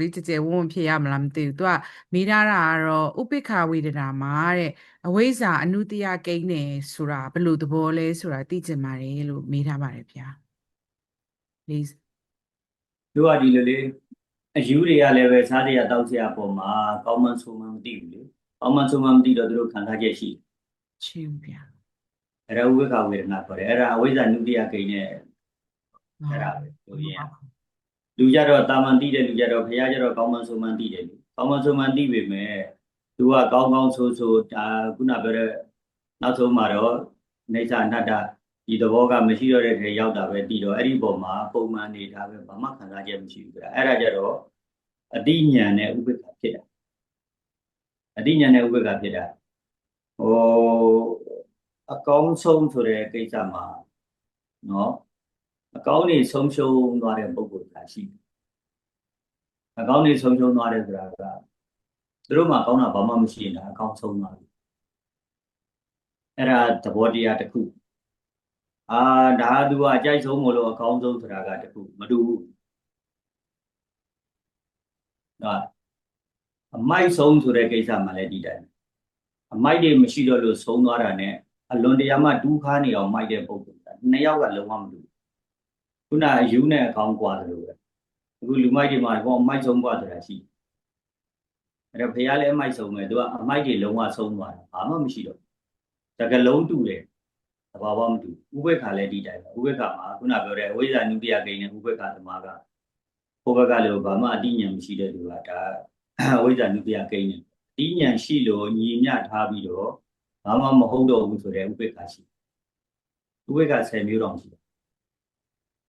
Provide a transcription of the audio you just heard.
လေးကြဲကြဲဝုန်းဝုန်းဖြစ်ရမလားမသိဘူးသူကမေးထားတာကတော့ဥပိ္ပခာဝေဒနာမှာတဲ့အဝိဇ္ဇာအနုတ္တယကိန်းတယ်ဆိုတာဘယ်လိုသဘောလဲဆိုတာသိချင်ပါတယ်လို့မေးထားပါတယ်ဗျာလေးတို့ကဒီလိုလေအယူတွေကလည်းပဲစားရတောက်စရာပုံမှာကောင်းမှန်းဆိုမှန်းမသိဘူးလေကောင်းမှန်းဆိုမှန်းမသိတော့သူတို့ခံစားချက်ရှိချင်းဗျာအဲ့ဒါဥပ္ပခဝေဒနာခေါ်တယ်အဲ့ဒါအဝိဇ္ဇာနုတ္တိယကိန်းနဲ့အဲ့ဒါပဲလို့ရင် လူကြတော့တာမန်သိတဲ့လူကြတော့ဘုရားကြတော့ကောင်းမှန်းဆိုမှန်းသိတယ်လူကောင်းမှန်းဆိုမှန်းသိပေမဲ့သူကကောင်းကောင်းဆိုဆိုဒါခုနပြောတဲ့နောက်ဆုံးမှာတော့နေစာအနတ္တဒီသဘောကမရှိတော့တဲ့ထဲရောက်တာပဲတည်တော့အဲ့ဒီပုံမှာပုံမှန်နေတာပဲဘာမှခံစားချက်မရှိဘူးဆိုတာအဲ့ဒါကြတော့အတိညာနဲ့ဥပ္ပခဖြစ်တာအတိညာနဲ့ဥပ္ပခဖြစ်တာဟိုအကောင်းဆုံးဆိုတဲ့ကိစ္စမှာနော် အကောင်းနေဆုံးရှုံးသွားတဲ့ပုံကိုယ်ကရှိတယ်အကောင်းနေဆုံးရှုံးသွားတယ်ဆိုတာကသူတို့မှကောင်းတာဘာမှမရှိရင်ဒါအကောင်းဆုံးသွားပြီအဲ့ဒါသဘောတရားတစ်ခုအာဒါကသူကအကြိုက်ဆုံးမလို့အကောင်းဆုံးဆိုတာကတစ်ခုမတူဘူးဒါအမိုက်ဆုံးဆိုတဲ့ကိစ္စမှလည်းဒီတိုင်းအမိုက်တွေမရှိတော့လို့ဆုံးသွားတာနဲ့အလွန်တရာမှတူးခါနေအောင်မိုက်တဲ့ပုံစံနှစ်ယောက်ကလုံးဝမတူဘူး ခုနအယူနဲ့အကောင်းกว่าသလိုပဲအခုလူမိုက်တွေမှာဟောအမိုက်ဆုံးกว่าဆိုတာရှိတယ်အဲ့တော့ဖះလည်းအမိုက်ဆုံးပဲသူကအမိုက်တွေလုံးဝဆုံးသွားတာဘာမှမရှိတော့တကလုံးတူတယ်သဘာဝမတူဥပ္ပခါလည်းဒီတိုင်းပဲဥပ္ပခါမှာခုနပြောတဲ့အဝိဇ္ဇာနုတ္တိယကိန်းနဲ့ဥပ္ပခါသမားကဟိုဘက်ကလည်းဘာမှအတိညာမရှိတဲ့သူကဒါအဝိဇ္ဇာနုတ္တိယကိန်းနဲ့အတိညာရှိလို့ညီမျှထားပြီးတော့ဘာမှမဟုတ်တော့ဘူးဆိုတဲ့ဥပ္ပခါရှိဥပ္ပခါ10မျိုးတောင်ရှိတယ်